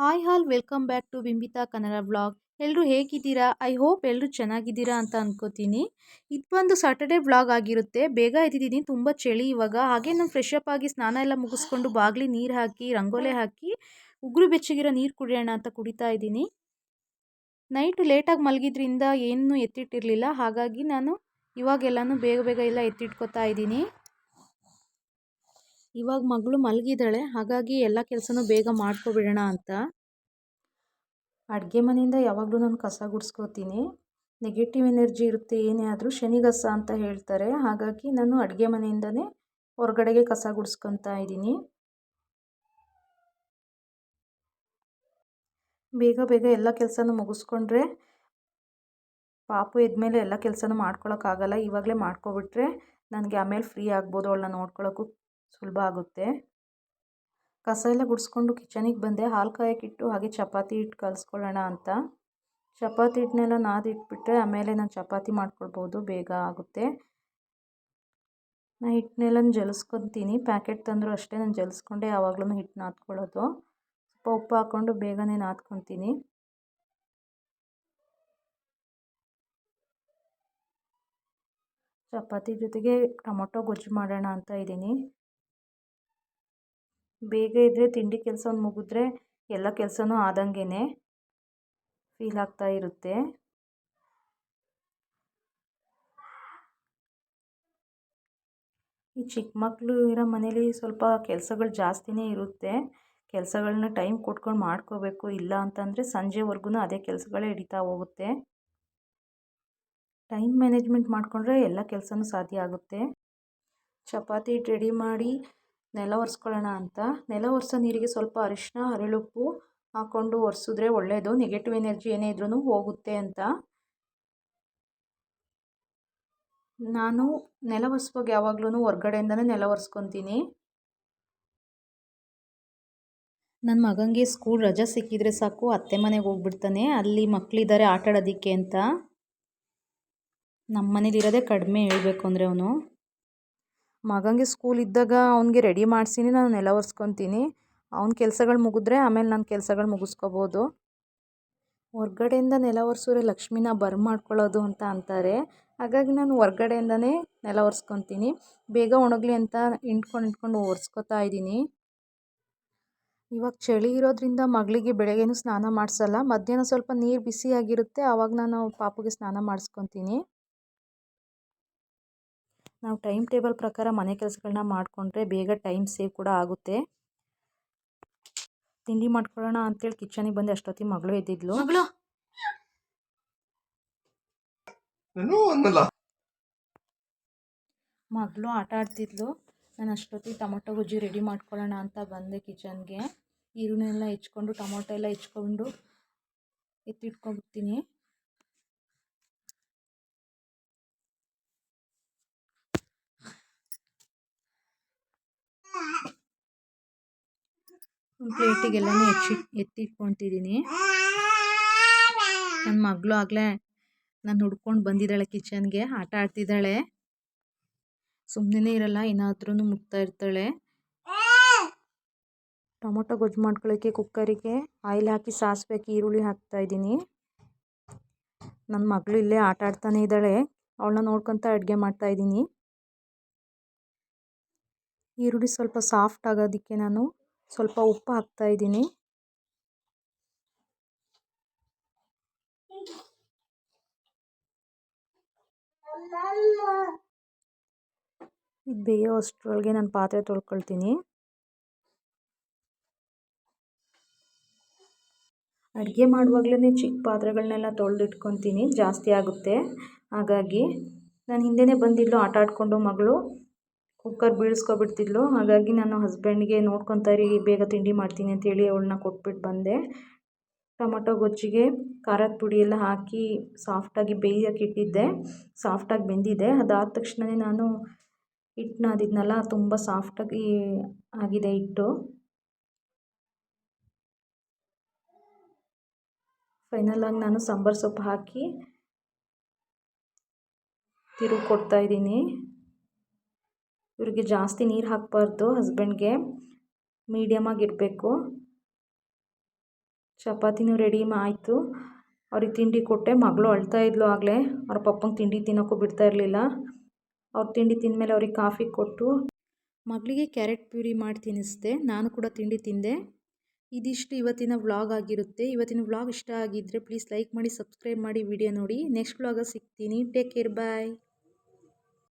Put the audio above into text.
Hi all welcome back to Bimbitha Kannada vlog ಎಲ್ಲರೂ ಹೇಗಿದ್ದೀರಾ? I hope ಎಲ್ಲರೂ ಚೆನ್ನಾಗಿದ್ದೀರಾ ಅಂತ ಅನ್ಕೋತೀನಿ. ಇದು ಬಂದು ಸಾಟರ್ಡೆ ವ್ಲಾಗ್ ಆಗಿರುತ್ತೆ. ಬೇಗ ಎದ್ದಿದ್ದೀನಿ, ತುಂಬ ಚಳಿ ಇವಾಗ. ಹಾಗೆ ನಾನು ಫ್ರೆಶ್ ಅಪ್ ಆಗಿ ಸ್ನಾನ ಎಲ್ಲ ಮುಗಿಸ್ಕೊಂಡು ಬಾಗಿಲಿ ನೀರು ಹಾಕಿ, ರಂಗೋಲೆ ಹಾಕಿ, ಉಗುರು ಬೆಚ್ಚಗಿರೋ ನೀರು ಕುಡಿಯೋಣ ಅಂತ ಕುಡಿತಾ ಇದ್ದೀನಿ. ನೈಟು ಲೇಟಾಗಿ ಮಲಗಿದ್ರಿಂದ ಏನೂ ಎತ್ತಿಟ್ಟಿರಲಿಲ್ಲ. ಹಾಗಾಗಿ ನಾನು ಇವಾಗೆಲ್ಲನೂ ಬೇಗ ಬೇಗ ಎಲ್ಲ ಎತ್ತಿಟ್ಕೋತಾ ಇದ್ದೀನಿ. ಇವಾಗ ಮಗಳು ಮಲಗಿದ್ದಾಳೆ, ಹಾಗಾಗಿ ಎಲ್ಲ ಕೆಲಸನೂ ಬೇಗ ಮಾಡ್ಕೊಬಿಡೋಣ ಅಂತ. ಅಡುಗೆ ಮನೆಯಿಂದ ಯಾವಾಗಲೂ ನಾನು ಕಸ ಗುಡಿಸ್ಕೋತೀನಿ. ನೆಗೆಟಿವ್ ಎನರ್ಜಿ ಇರುತ್ತೆ, ಏನೇ ಆದರೂ ಶನಿಗಸ ಅಂತ ಹೇಳ್ತಾರೆ. ಹಾಗಾಗಿ ನಾನು ಅಡುಗೆ ಮನೆಯಿಂದನೇ ಹೊರಗಡೆಗೆ ಕಸ ಗುಡಿಸ್ಕೊತಾ ಇದ್ದೀನಿ. ಬೇಗ ಬೇಗ ಎಲ್ಲ ಕೆಲಸನೂ ಮುಗಿಸ್ಕೊಂಡ್ರೆ ಪಾಪು ಎದ್ಮೇಲೆ ಎಲ್ಲ ಕೆಲಸನೂ ಮಾಡ್ಕೊಳಕ್ಕಾಗಲ್ಲ, ಇವಾಗಲೇ ಮಾಡ್ಕೊಬಿಟ್ರೆ ನನಗೆ ಆಮೇಲೆ ಫ್ರೀ ಆಗ್ಬೋದು, ಅವಳನ್ನ ನೋಡ್ಕೊಳ್ಳೋಕ್ಕೂ ಸುಲಭ ಆಗುತ್ತೆ. ಕಸ ಎಲ್ಲ ಗುಡಿಸ್ಕೊಂಡು ಕಿಚನಿಗೆ ಬಂದೆ. ಹಾಲು ಕಾಯಕ್ಕಿಟ್ಟು ಹಾಗೆ ಚಪಾತಿ ಹಿಟ್ಟು ಕಲಿಸ್ಕೊಳ್ಳೋಣ ಅಂತ. ಚಪಾತಿ ಹಿಟ್ಟನ್ನೆಲ್ಲ ನಾದಿಟ್ಬಿಟ್ರೆ ಆಮೇಲೆ ನಾನು ಚಪಾತಿ ಮಾಡ್ಕೊಳ್ಬೋದು. ಬೇಗ ಆಗುತ್ತೆ. ನಾನು ಹಿಟ್ಟನ್ನೆಲ್ಲ ಜಲಿಸ್ಕೊತೀನಿ. ಪ್ಯಾಕೆಟ್ ತಂದರೂ ಅಷ್ಟೇ ನಾನು ಜಲಿಸ್ಕೊಂಡೆ. ಯಾವಾಗಲೂ ಹಿಟ್ಟು ನಾದ್ಕೊಳ್ಳೋದು. ಸ್ವಲ್ಪ ಉಪ್ಪು ಹಾಕ್ಕೊಂಡು ಬೇಗನೆ ನಾದ್ಕೊತೀನಿ. ಚಪಾತಿ ಜೊತೆಗೆ ಟೊಮೊಟೊ ಗೊಜ್ಜು ಮಾಡೋಣ ಅಂತ ಇದ್ದೀನಿ. ಬೇಗ ಇದ್ದರೆ ತಿಂಡಿ ಕೆಲಸ ಮುಗಿದ್ರೆ ಎಲ್ಲ ಕೆಲಸನೂ ಆದಂಗೆ ಫೀಲ್ ಆಗ್ತಾ ಇರುತ್ತೆ. ಈ ಚಿಕ್ಕ ಮಕ್ಕಳು ಇರೋ ಮನೇಲಿ ಸ್ವಲ್ಪ ಕೆಲಸಗಳು ಜಾಸ್ತಿನೇ ಇರುತ್ತೆ. ಕೆಲಸಗಳನ್ನ ಟೈಮ್ ಕೊಟ್ಕೊಂಡು ಮಾಡ್ಕೋಬೇಕು, ಇಲ್ಲ ಅಂತಂದರೆ ಸಂಜೆವರೆಗೂ ಅದೇ ಕೆಲಸಗಳೇ ಹಿಡಿತಾ ಹೋಗುತ್ತೆ. ಟೈಮ್ ಮ್ಯಾನೇಜ್ಮೆಂಟ್ ಮಾಡಿಕೊಂಡ್ರೆ ಎಲ್ಲ ಕೆಲಸನೂ ಸಾಧ್ಯ ಆಗುತ್ತೆ. ಚಪಾತಿ ರೆಡಿ ಮಾಡಿ ನೆಲ ಒರೆಸ್ಕೊಳ್ಳೋಣ ಅಂತ. ನೆಲ ಒರೆಸೋ ನೀರಿಗೆ ಸ್ವಲ್ಪ ಅರಿಶಿನ ಹರಳುಪ್ಪು ಹಾಕ್ಕೊಂಡು ಒರೆಸಿದ್ರೆ ಒಳ್ಳೆಯದು ನೆಗೆಟಿವ್ ಎನರ್ಜಿ ಏನೇ ಇದ್ರೂ ಹೋಗುತ್ತೆ ಅಂತ. ನಾನು ನೆಲ ಒರೆಸುವಾಗ ಯಾವಾಗ್ಲೂ ಹೊರ್ಗಡೆಯಿಂದನೇ ನೆಲ ಒರೆಸ್ಕೊತೀನಿ. ನನ್ನ ಮಗನಿಗೆ ಸ್ಕೂಲ್ ರಜೆ ಸಿಕ್ಕಿದರೆ ಸಾಕು. ಅತ್ತೆ ಮನೆಗೆ ಹೋಗ್ಬಿಡ್ತಾನೆ. ಅಲ್ಲಿ ಮಕ್ಕಳಿದ್ದಾರೆ ಆಟ ಆಡೋದಕ್ಕೆ ಅಂತ. ನಮ್ಮ ಮನೇಲಿರೋದೇ ಕಡಿಮೆ ಹೇಳಬೇಕು ಅಂದರೆ ಅವನು. ಮಗನಿಗೆ ಸ್ಕೂಲ್ ಇದ್ದಾಗ ಅವನಿಗೆ ರೆಡಿ ಮಾಡಿಸಿನೇ, ನಾನು ನೆಲ ಒರೆಸ್ಕೊತೀನಿ. ಅವ್ನ ಕೆಲಸಗಳು ಮುಗಿದ್ರೆ ಆಮೇಲೆ ನನ್ನ ಕೆಲಸಗಳು ಮುಗಿಸ್ಕೋಬೋದು. ಹೊರ್ಗಡೆಯಿಂದ ನೆಲ ಒರೆಸಿದ್ರೆ ಲಕ್ಷ್ಮೀನ ಬರ ಮಾಡ್ಕೊಳ್ಳೋದು ಅಂತ ಅಂತಾರೆ. ಹಾಗಾಗಿ ನಾನು ಹೊರ್ಗಡೆಯಿಂದನೇ ನೆಲ ಒರೆಸ್ಕೊತೀನಿ. ಬೇಗ ಒಣಗಲಿ ಅಂತ ಹಿಂಡ್ಕೊಂಡು ಹಿಂಡ್ಕೊಂಡು ಒರೆಸ್ಕೊತಾ ಇದ್ದೀನಿ. ಇವಾಗ ಚಳಿ ಇರೋದ್ರಿಂದ ಮಗಳಿಗೆ ಬೆಳಗ್ಗೆನೂ ಸ್ನಾನ ಮಾಡಿಸಲ್ಲ. ಮಧ್ಯಾಹ್ನ ಸ್ವಲ್ಪ ನೀರು ಬಿಸಿಯಾಗಿರುತ್ತೆ. ಆವಾಗ ನಾನು ಪಾಪುಗೆ ಸ್ನಾನ ಮಾಡಿಸ್ಕೊತೀನಿ. ನಾವು ಟೈಮ್ ಟೇಬಲ್ ಪ್ರಕಾರ ಮನೆ ಕೆಲಸಗಳನ್ನ ಮಾಡಿಕೊಂಡ್ರೆ ಬೇಗ ಟೈಮ್ ಸೇವ್ ಕೂಡ ಆಗುತ್ತೆ. ತಿಂಡಿ ಮಾಡ್ಕೊಳ್ಳೋಣ ಅಂತೇಳಿ ಕಿಚನಿಗೆ ಬಂದೆ ಅಷ್ಟೊತ್ತಿಗೆ ಮಗಳು ಎದ್ದಿದ್ಲು. ಮಗಳು! ಮಗಳು ಆಟ ಆಡ್ತಿದ್ಲು. ನಾನು ಅಷ್ಟೊತ್ತಿಗೆ ಟೊಮೊಟೊ ಗೊಜ್ಜಿ ರೆಡಿ ಮಾಡ್ಕೊಳ್ಳೋಣ ಅಂತ ಬಂದೆ ಕಿಚನ್ಗೆ. ಈರುಳ್ಳಿನೆಲ್ಲ ಹೆಚ್ಕೊಂಡು ಟೊಮೊಟೊ ಎಲ್ಲ ಹೆಚ್ಕೊಂಡು ಎತ್ತಿಟ್ಕೊಂಡ್ಬಿಡ್ತೀನಿ. ಪ್ಲೇಟಿಗೆಲ್ಲನೂ ಹೆಚ್ಚಿ ಎತ್ತಿಟ್ಕೊತಿದ್ದೀನಿ ನನ್ನ ಮಗಳು ಆಗಲೇ ನಾನು ಹುಡ್ಕೊಂಡು ಬಂದಿದ್ದಾಳೆ ಕಿಚನ್ಗೆ, ಆಟ ಆಡ್ತಿದ್ದಾಳೆ. ಸುಮ್ಮನೆ ಇರಲ್ಲ ಏನಾದ್ರೂ ಮುಟ್ತಾ ಇರ್ತಾಳೆ. ಟೊಮೊಟೊ ಗೊಜ್ಜು ಮಾಡ್ಕೊಳ್ಳೋಕ್ಕೆ ಕುಕ್ಕರಿಗೆ ಆಯಿಲ್ ಹಾಕಿ ಸಾಸಿವೆ ಈರುಳ್ಳಿ ಹಾಕ್ತಾಯಿದ್ದೀನಿ ನನ್ನ ಮಗಳು ಇಲ್ಲೇ ಆಟ ಆಡ್ತಾನೆ ಇದ್ದಾಳೆ. ಅವಳನ್ನ ನೋಡ್ಕೊತ ಅಡುಗೆ ಮಾಡ್ತಾಯಿದ್ದೀನಿ ಈರುಳ್ಳಿ ಸ್ವಲ್ಪ ಸಾಫ್ಟ್ ಆಗೋದಕ್ಕೆ ನಾನು ಸ್ವಲ್ಪ ಉಪ್ಪು ಹಾಕ್ತಾಯಿದ್ದೀನಿ ಇದು ಬೇಯೋ ಅಷ್ಟರೊಳಗೆ ನಾನು ಪಾತ್ರೆ ತೊಳ್ಕೊಳ್ತೀನಿ. ಅಡುಗೆ ಮಾಡುವಾಗಲೇ ಚಿಕ್ಕ ಪಾತ್ರೆಗಳನ್ನೆಲ್ಲ ತೊಳೆದಿಟ್ಕೊತೀನಿ, ಜಾಸ್ತಿ ಆಗುತ್ತೆ. ಹಾಗಾಗಿ ನಾನು ಹಿಂದೆಯೇ ಬಂದಿದ್ಲು ಆಟ ಆಡಿಕೊಂಡು ಮಗಳು ಕುಕ್ಕರ್ ಬೀಳಿಸ್ಕೊಬಿಡ್ತಿದ್ಲು. ಹಾಗಾಗಿ ನಾನು ಹಸ್ಬೆಂಡ್ಗೆ ನೋಡ್ಕೊತಾ ಇರಿ, ಬೇಗ ತಿಂಡಿ ಮಾಡ್ತೀನಿ ಅಂತೇಳಿ ಅವಳನ್ನ ಕೊಟ್ಬಿಟ್ಟು ಬಂದೆ. ಟೊಮೊಟೊ ಗೊಜ್ಜಿಗೆ, ಖಾರದ ಪುಡಿ ಎಲ್ಲ ಹಾಕಿ ಸಾಫ್ಟಾಗಿ ಬೇಯೋಕೆ ಇಟ್ಟಿದ್ದೆ. ಸಾಫ್ಟಾಗಿ ಬೆಂದಿದೆ. ಅದಾದ ತಕ್ಷಣವೇ ನಾನು ಹಿಟ್ಟು ನಾದಿದ್ನಲ್ಲ ತುಂಬ ಸಾಫ್ಟಾಗಿ ಆಗಿದೆ ಹಿಟ್ಟು. ಫೈನಲಾಗಿ ನಾನು ಸಾಂಬಾರು ಸೊಪ್ಪು ಹಾಕಿ ತಿರುಗಿ ಕೊಡ್ತಾಯಿದ್ದೀನಿ ಇವ್ರಿಗೆ ಜಾಸ್ತಿ ನೀರು ಹಾಕಬಾರ್ದು ಹಸ್ಬೆಂಡ್ಗೆ ಮೀಡಿಯಮಾಗಿರಬೇಕು ಚಪಾತಿನೂ ರೆಡಿ ಆಯಿತು. ಅವ್ರಿಗೆ ತಿಂಡಿ ಕೊಟ್ಟೆ. ಮಗಳು ಅಳ್ತಾ ಇದ್ಲು ಆಗಲೇ. ಅವ್ರ ಪಪ್ಪಂಗೆ ತಿಂಡಿ ತಿನ್ನೋಕ್ಕೂ ಬಿಡ್ತಾ ಇರಲಿಲ್ಲ. ಅವ್ರ ತಿಂಡಿ ತಿಂದಮೇಲೆ ಅವ್ರಿಗೆ ಕಾಫಿ ಕೊಟ್ಟು ಮಗಳಿಗೆ ಕ್ಯಾರೆಟ್ ಪ್ಯೂರಿ ಮಾಡಿ ತಿನ್ನಿಸ್ದೆ. ನಾನು ಕೂಡ ತಿಂಡಿ ತಿಂದೆ. ಇದಿಷ್ಟು ಇವತ್ತಿನ ವ್ಲಾಗ್ ಆಗಿರುತ್ತೆ. ಇವತ್ತಿನ ವ್ಲಾಗ್ ಇಷ್ಟ ಆಗಿದ್ದರೆ ಪ್ಲೀಸ್ ಲೈಕ್ ಮಾಡಿ ಸಬ್ಸ್ಕ್ರೈಬ್ ಮಾಡಿ ವಿಡಿಯೋ ನೋಡಿ. ನೆಕ್ಸ್ಟ್ ವ್ಲಾಗಲ್ಲಿ ಸಿಗ್ತೀನಿ. Take care bye